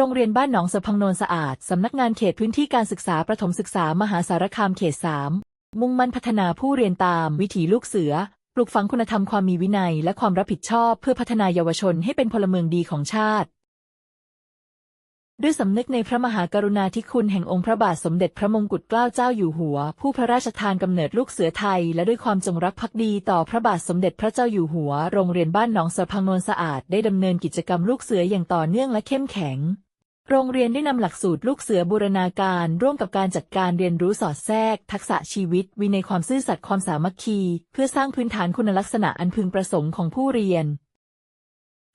โรงเรียนบ้านหนองสะพังโนนสะอาด สำนักงานเขตพื้นที่การศึกษาประถมศึกษามหาสารคามเขต 3 มุ่งมั่นพัฒนาผู้เรียนตามวิถีลูกเสือ ปลูกฝังคุณธรรมความมีวินัย และความรับผิดชอบเพื่อพัฒนายเยาวชนให้เป็นพลเมืองดีของชาติ ด้วยสำนึกในพระมหากรุณาธิคุณแห่งองค์พระบาทสมเด็จพระมงกุฎเกล้าเจ้าอยู่หัว ผู้พระราชทานกำเนิดลูกเสือไทย และด้วยความจงรักภักดีต่อพระบาทสมเด็จพระเจ้าอยู่หัว โรงเรียนบ้านหนองสะพังโนนสะอาด ได้ดำเนินกิจกรรมลูกเสืออย่างต่อเนื่องและเข้มแข็ง โรงเรียนได้นำหลักสูตรลูกเสือบูรณาการร่วมกับการจัดการเรียนรู้สอดแทรก ทักษะชีวิต วินัยความซื่อสัตย์ความสามัคคี เพื่อสร้างพื้นฐานคุณลักษณะอันพึงประสงค์ของผู้เรียน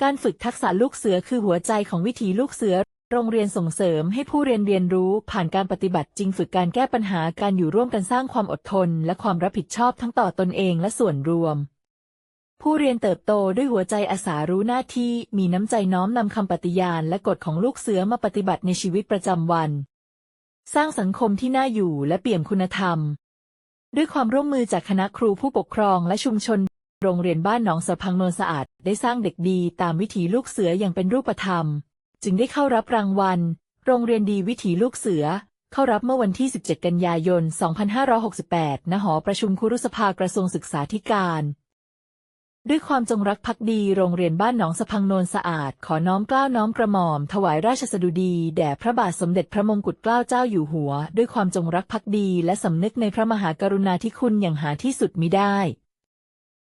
การฝึกทักษะลูกเสือคือหัวใจของวิถีลูกเสือ โรงเรียนส่งเสริมให้ผู้เรียนเรียนรู้ ผ่านการปฏิบัติจริงฝึกการแก้ปัญหาการอยู่ร่วมกันสร้างความอดทน และความรับผิดชอบทั้งต่อตนเองและส่วนรวม ผู้เรียนเติบโตด้วยหัวใจอาสารู้หน้าที่ มีน้ำใจน้อมนำคำปฏิญาณและกฎของลูกเสือมาปฏิบัติในชีวิตประจำวัน สร้างสังคมที่น่าอยู่และเปี่ยมคุณธรรม ด้วยความร่วมมือจากคณะครูผู้ปกครองและชุมชน โรงเรียนบ้านหนองสะพังโนนสะอาด ได้สร้างเด็กดีตามวิถีลูกเสืออย่างเป็นรูปธรรม จึงได้เข้ารับรางวัล โรงเรียนดีวิถีลูกเสือ เข้ารับเมื่อวันที่ 17 กันยายน 2568 ณ หอประชุมคุรุสภากระทรวงศึกษาธิการ ด้วยความจงรักภักดีโรงเรียนบ้านหนองสะพังโนนสะอาด ขอน้อมเกล้าน้อมกระหม่อม ถวายราชสดุดีแด่พระบาทสมเด็จพระมงกุฎเกล้าเจ้าอยู่หัว ด้วยความจงรักภักดีและสำนึกในพระมหากรุณาธิคุณอย่างหาที่สุดมิได้